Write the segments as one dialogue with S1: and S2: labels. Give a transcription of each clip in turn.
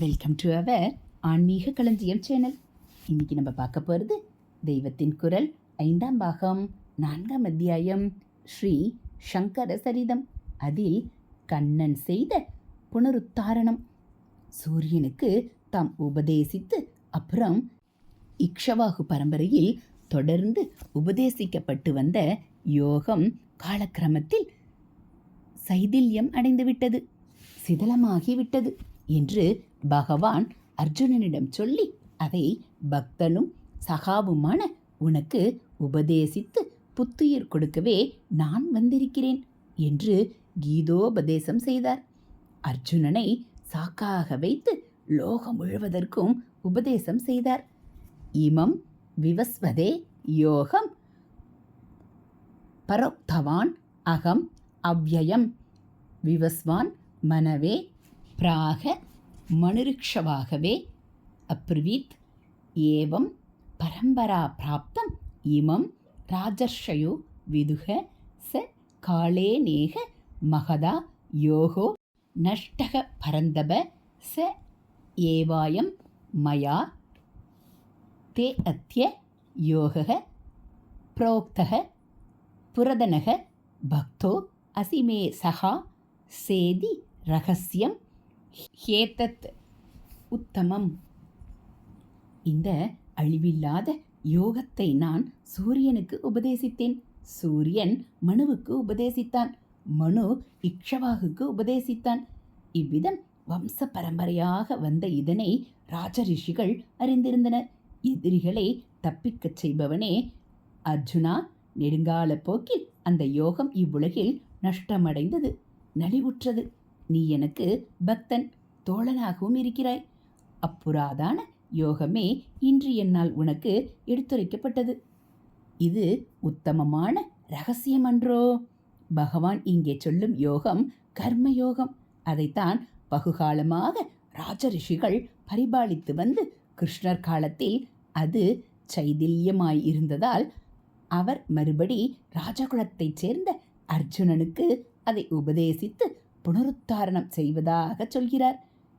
S1: Welcome to our ஆன்மீக களஞ்சியம் channel இன்னைக்கு நம்ம பார்க்க போகிறது தெய்வத்தின் குரல் ஐந்தாம் பாகம் நான்காம் அத்தியாயம் ஸ்ரீ சங்கர சரிதம். அதில் கண்ணன் செய்த புனருத்தாரணம். சூரியனுக்கு தாம் உபதேசித்து அப்புறம் இக்ஷவாகு பரம்பரையில் தொடர்ந்து உபதேசிக்கப்பட்டு வந்த யோகம் காலக்கிரமத்தில் சைதில்யம் அடைந்துவிட்டது சிதலமாகிவிட்டது என்று பகவான் அர்ஜுனனிடம் சொல்லி அதை பக்தனும் சகாவுமான உனக்கு உபதேசித்து புத்துயிர் கொடுக்கவே நான் வந்திருக்கிறேன் என்று கீதோபதேசம் செய்தார். அர்ஜுனனை சாக்காக வைத்து லோகம் முழுவதற்கும் உபதேசம் செய்தார். இமம் விவஸ்வதே யோகம் பரோக்தவான் அகம் அவ்யயம் விவஸ்வான் மனவே பிராக மனுரிக்ஷவாகவே அப்ரவீத் ஏவம் பரம்பரா பிராப்தம் இமம் ராஜர்ஷயோ விதுக ச காளேநேக மகதா யோகோ நஷ்டக பரந்தப ச ஏவாயம் மயா தே அத்திய யோகக புரோக்தக புரதனக பக்தோ அசிமே சகா சேதி ரகசியம் ஹேதத் உத்தமம். இந்த அழிவில்லாத யோகத்தை நான் சூரியனுக்கு உபதேசித்தேன். சூரியன் மனுவுக்கு உபதேசித்தான். மனு இக்ஷவாகுக்கு உபதேசித்தான். இவ்விதம் வம்ச பரம்பரையாக வந்த இதனை ராஜரிஷிகள் அறிந்திருந்தனர். எதிரிகளை தப்பிக்கச் செய்பவனே அர்ஜுனா. நெடுங்கால போக்கில் அந்த யோகம் இவ்வுலகில் நஷ்டமடைந்தது நலிவுற்றது. நீ எனக்கு பக்தன் தோழனாகவும் இருக்கிறாய். அப்புறாதான யோகமே இன்று என்னால் உனக்கு எடுத்துரைக்கப்பட்டது. இது உத்தமமான ரகசியமன்றோ? பகவான் இங்கே சொல்லும் யோகம் கர்ம யோகம் அதைத்தான் பகுகாலமாக ராஜரிஷிகள் பரிபாலித்து வந்து கிருஷ்ணர் காலத்தில் அது சைதில்யமாய் இருந்ததால் அவர் மறுபடி ராஜகுலத்தைச் சேர்ந்த அர்ஜுனனுக்கு அதை உபதேசித்து புனருத்தாரணம் செய்வதாக சொல்கிறார்.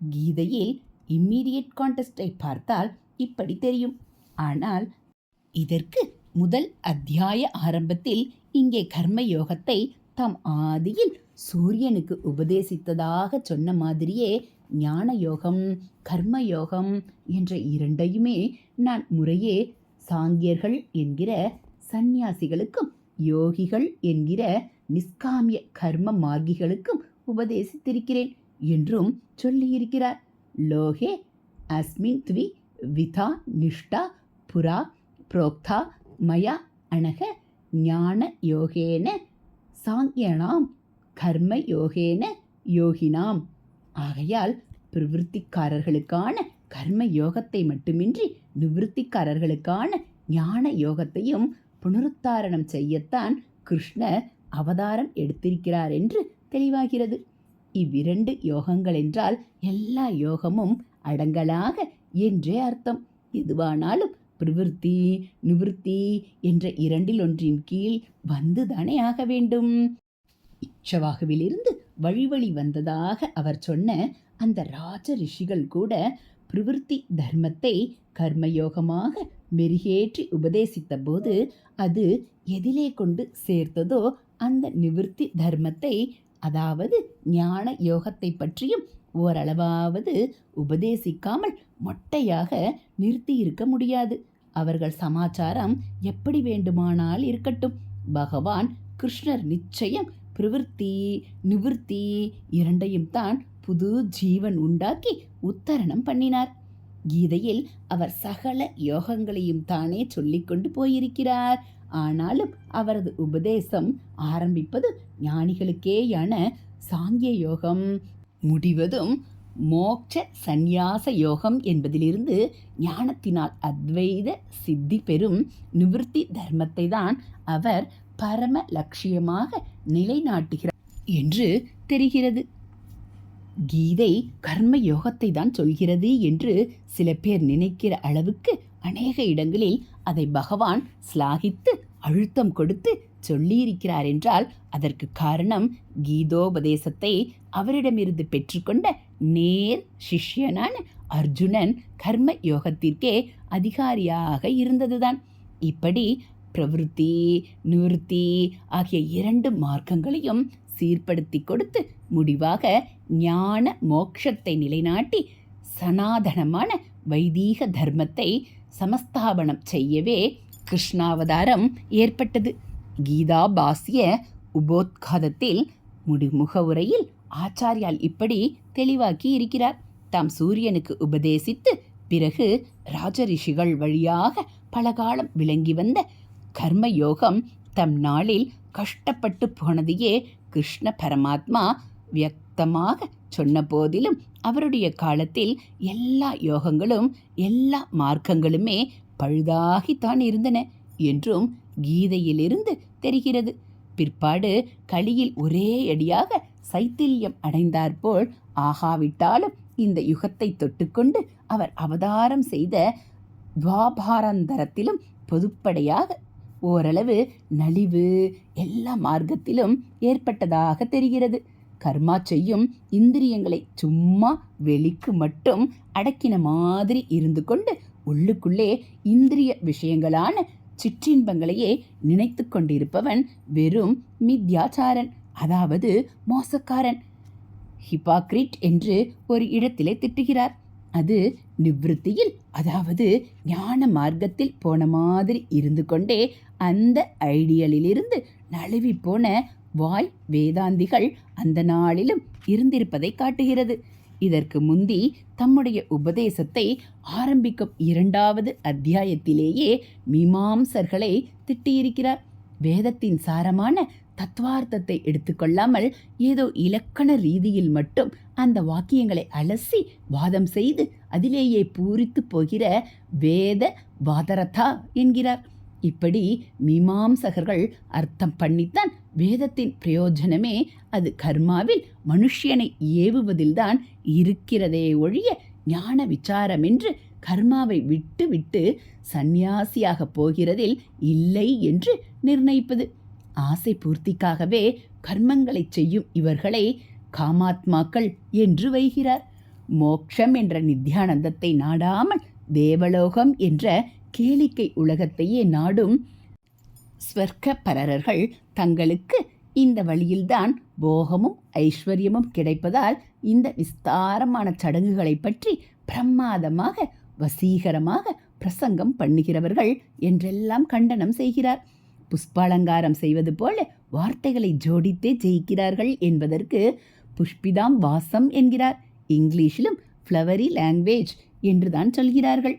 S1: கீதையில் இம்மீடியட் கான்டெஸ்டை பார்த்தால் இப்படி தெரியும். ஆனால் இதற்கு முதல் அத்தியாய ஆரம்பத்தில் இங்கே கர்ம யோகத்தை தாம் ஆதியில் சூரியனுக்கு உபதேசித்ததாக சொன்ன மாதிரியே ஞான யோகம் கர்ம யோகம் என்ற இரண்டையுமே நான் முறையே சாங்கியர்கள் என்கிற சந்நியாசிகளுக்கும் யோகிகள் என்கிற நிஷ்காமிய கர்ம மார்கிகளுக்கும் உபதேசித்திருக்கிறேன் என்றும் சொல்லியிருக்கிறார். லோகே அஸ்மின் த்வி விதா நிஷ்டா புரா புரோக்தா மயா அனக ஞான யோகேன சாங்கியனாம் கர்ம யோகேன யோகினாம். ஆகையால் பிரவிற்த்திக்காரர்களுக்கான கர்ம யோகத்தை மட்டுமின்றி நிவிருத்திக்காரர்களுக்கான ஞான யோகத்தையும் புனருத்தாரணம் செய்யத்தான் கிருஷ்ணர் அவதாரம் எடுத்திருக்கிறார் என்று தெளிவாகிறது. இவ்விரண்டு யோகங்கள் என்றால் எல்லா யோகமும் அடங்கலாக என்றே அர்த்தம். எதுவானாலும் பிரவிற்த்தி நிவிருத்தி என்ற இரண்டில் ஒன்றின் கீழ் வந்துதானே ஆக வேண்டும். இச்சவாகுவிலிருந்து வழிவழி வந்ததாக அவர் சொன்ன அந்த ராஜ ரிஷிகள் கூட பிரவிற்த்தி தர்மத்தை கர்மயோகமாக மெருகேற்றி உபதேசித்த போது அது எதிலே கொண்டு சேர்த்ததோ அந்த நிவிற்த்தி தர்மத்தை அதாவது ஞான யோகத்தை பற்றியும் ஓரளவாவது உபதேசிக்காமல் மொட்டையாக நிறுத்தி இருக்க முடியாது. அவர்கள் சமாச்சாரம் எப்படி வேண்டுமானால் இருக்கட்டும். பகவான் கிருஷ்ணர் நிச்சயம் பிரவிற்த்தி நிவிற்த்தி இரண்டையும் தான் புது ஜீவன் உண்டாக்கி உத்தரணம் பண்ணினார். கீதையில் அவர் சகல யோகங்களையும் தானே சொல்லிக்கொண்டு போயிருக்கிறார். ஆனாலும் அவரது உபதேசம் ஆரம்பிப்பது ஞானிகளுக்கேயான சாங்கிய யோகம் முடிவதும் மோட்ச சந்நியாச யோகம் என்பதிலிருந்து ஞானத்தினால் அத்வைத சித்தி பெறும் நிவிருத்தி தர்மத்தை தான் அவர் பரம லட்சியமாக நிலைநாட்டுகிறார் என்று தெரிகிறது. கீதை கர்ம யோகத்தை தான் சொல்கிறது என்று சில பேர் நினைக்கிற அளவுக்கு அநேக இடங்களில் அதை பகவான் ஸ்லாகித்து அழுத்தம் கொடுத்து சொல்லியிருக்கிறார் என்றால் அதற்கு காரணம் கீதோபதேசத்தை அவரிடமிருந்து பெற்றுக்கொண்ட நேர் சிஷ்யனான அர்ஜுனன் கர்ம யோகத்திற்கே அதிகாரியாக இருந்ததுதான். இப்படி பிரவருத்தி நிவர்த்தி ஆகிய இரண்டு மார்க்கங்களையும் சீர்படுத்தி கொடுத்து முடிவாக ஞான மோட்சத்தை நிலைநாட்டி சனாதனமான வைதீக தர்மத்தை சமஸ்தாபனம் செய்யவே கிருஷ்ணாவதாரம் ஏற்பட்டது. கீதா பாஸ்ய உபோத்காதத்தில் முடிமுக உரையில் ஆச்சாரியால் இப்படி தெளிவாக்கி இருக்கிறார். தாம் சூரியனுக்கு உபதேசித்து பிறகு ராஜரிஷிகள் வழியாக பலகாலம் விளங்கி வந்த கர்மயோகம் தம் நாளில் கஷ்டப்பட்டு போனதையே கிருஷ்ண பரமாத்மா வியக்தமாக சொன்ன போதிலும் அவருடைய காலத்தில் எல்லா யோகங்களும் எல்லா மார்க்கங்களுமே பழுதாகித்தான் இருந்தன என்றும் கீதையிலிருந்து தெரிகிறது. பிற்பாடு களியில் ஒரே அடியாக சைத்தில்யம் அடைந்தாற்போல் ஆகாவிட்டாலும் இந்த யுகத்தை தொட்டுக்கொண்டு அவர் அவதாரம் செய்த துவாபாரந்தரத்திலும் பொதுப்படையாக ஓரளவு நலிவு எல்லா மார்க்கத்திலும் ஏற்பட்டதாக தெரிகிறது. கர்மா செய்யும் இந்திரியங்களை சும்மா வெளிக்கு மட்டும் அடக்கின மாதிரி இருந்து கொண்டு உள்ளுக்குள்ளே இந்திரிய விஷயங்களான சிற்றின்பங்களையே நினைத்து கொண்டிருப்பவன் வெறும் மித்யாச்சாரன் அதாவது மோசக்காரன். ஹிபாக்ரிட் என்று ஒரு இடத்திலே திட்டுகிறார். அது நிவிருத்தியில் அதாவது ஞான மார்க்கத்தில் போன மாதிரி இருந்து கொண்டே அந்த ஐடியலிலிருந்து நழுவி போன வாய் வேதாந்திகள் அந்த நாளிலும் இருந்திருப்பதை காட்டுகிறது. இதற்கு முந்தி தம்முடைய உபதேசத்தை ஆரம்பிக்கும் இரண்டாவது அத்தியாயத்திலேயே மீமாம்சர்களை திட்டியிருக்கிறார். வேதத்தின் சாரமான தத்துவார்த்தத்தை எடுத்துக்கொள்ளாமல் ஏதோ இலக்கண ரீதியில் மட்டும் அந்த வாக்கியங்களை அலசி வாதம் செய்து அதிலேயே பூரித்து போகிற வேத வாதரதா என்கிறார். இப்படி மீமாம்சகர்கள் அர்த்தம் பண்ணித்தான் வேதத்தின் பிரயோஜனமே அது கர்மாவில் மனுஷியனை ஏவுவதில்தான் இருக்கிறதே ஒழிய ஞான விசாரம் என்று கர்மாவை விட்டு விட்டு சந்நியாசியாக போகிறதில் இல்லை என்று நிர்ணயிப்பது. ஆசை பூர்த்திக்காகவே கர்மங்களை செய்யும் இவர்களை காமாத்மாக்கள் என்று வைகிறார். மோக்ஷம் என்ற நித்யானந்தத்தை நாடாமல் தேவலோகம் என்ற கேளிக்கை உலகத்தையே நாடும் ஸ்வர்க்க பரரர்கள் தங்களுக்கு இந்த வழியில்தான் போகமும் ஐஸ்வர்யமும் கிடைப்பதால் இந்த விஸ்தாரமான சடங்குகளை பற்றி பிரமாதமாக வசீகரமாக பிரசங்கம் பண்ணுகிறவர்கள் என்றெல்லாம் கண்டனம் செய்கிறார். புஷ்பாலங்காரம் செய்வது போல வார்த்தைகளை ஜோடித்தே ஜெயிக்கிறார்கள் என்பதற்கு புஷ்பிதாம் வாசம் என்கிறார். இங்கிலீஷிலும் ஃப்ளவரி லாங்குவேஜ் என்றுதான் சொல்கிறார்கள்.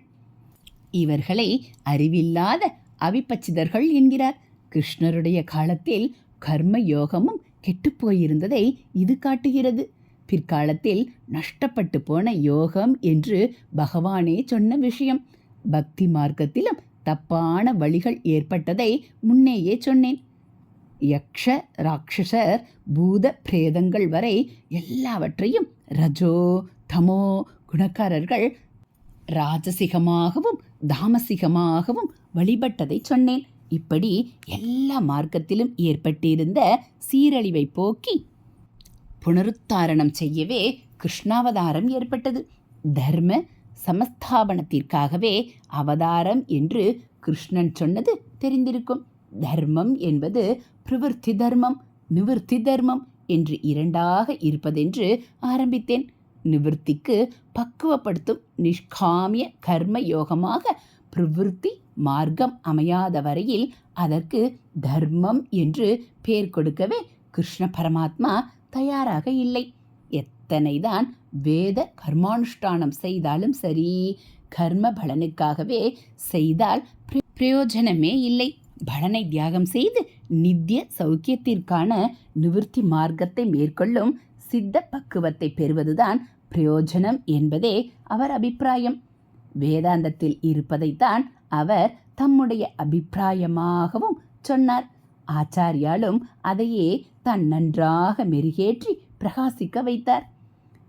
S1: இவர்களை அறிவில்லாத அவிப்பச்சிதர்கள் என்கிறார். கிருஷ்ணருடைய காலத்தில் கர்ம யோகமும் கெட்டுப்போயிருந்ததை இது காட்டுகிறது. பிற்காலத்தில் நஷ்டப்பட்டு போன யோகம் என்று பகவானே சொன்ன விஷயம். பக்தி மார்க்கத்திலும் தப்பான வழிகள் ஏற்பட்டதை முன்னேயே சொன்னேன். யக்ஷ ராட்சசர் பூத பிரேதங்கள் வரை எல்லாவற்றையும் ரஜோ தமோ குணக்காரர்கள் ராஜசிகமாகவும் தாமசிகமாகவும் வழிபட்டதை சொன்னேன். இப்படி எல்லா மார்க்கத்திலும் ஏற்பட்டிருந்த சீரழிவை போக்கி புனருத்தாரணம் செய்யவே கிருஷ்ணாவதாரம் ஏற்பட்டது. தர்ம சமஸ்தாபனத்திற்காகவே அவதாரம் என்று கிருஷ்ணன் சொன்னது தெரிந்திருக்கும். தர்மம் என்பது பிரவர்த்தி தர்மம் நிவர்த்தி தர்மம் என்று இரண்டாக இருப்பதென்று ஆரம்பித்தேன். நிவர்த்திக்கு பக்குவப்படுத்தும் நிஷ்காமிய கர்ம யோகமாக பிரவிற்த்தி மார்க்கம் அமையாத வரையில் அதற்கு தர்மம் என்று பெயர் கொடுக்கவே கிருஷ்ண பரமாத்மா தயாராக இல்லை. எத்தனைதான் வேத கர்மானுஷ்டானம் செய்தாலும் சரி கர்ம பலனுக்காகவே செய்தால் பிரயோஜனமே இல்லை. பலனை தியாகம் செய்து நித்திய சௌக்கியத்திற்கான நிவிர்த்தி மார்க்கத்தை மேற்கொள்ளும் சித்த பக்குவத்தை பெறுவதுதான் பிரயோஜனம் என்பதே அவர் அபிப்பிராயம். வேதாந்தத்தில் இருப்பதைத்தான் அவர் தம்முடைய அபிப்பிராயமாகவும் சொன்னார். ஆச்சாரியாலும் அதையே தான் நன்றாக மெருகேற்றி பிரகாசிக்க வைத்தார்.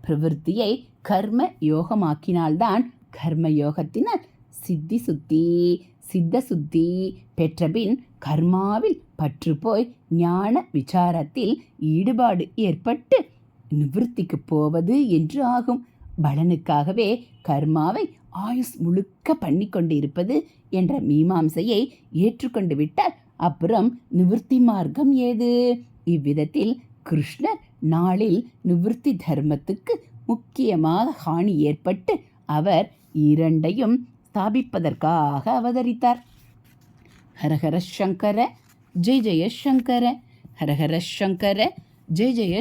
S1: பிரவிற்த்தியை கர்ம யோகமாக்கினால்தான் கர்ம யோகத்தினால் சித்தி சுத்தி சித்த சுத்தி பெற்றபின் கர்மாவில் பற்று போய் ஞான விசாரத்தில் ஈடுபாடு ஏற்பட்டு நிவிருத்திக்கு போவது என்று ஆகும். பலனுக்காகவே கர்மாவை ஆயுஸ் முழுக்க பண்ணி கொண்டிருப்பது என்ற மீமாம்சையை ஏற்றுக்கொண்டு விட்டால் அப்புறம் நிவிருத்தி மார்க்கம் ஏது? இவ்விதத்தில் கிருஷ்ணர் நாளில் நிவிருத்தி தர்மத்துக்கு முக்கியமாக ஹானி ஏற்பட்டு அவர் இரண்டையும் ஸ்தாபிப்பதற்காக அவதரித்தார். ஹரஹர சங்கர ஜெய் ஜெய சங்கர ஹரஹர சங்கர ஜெய ஜெய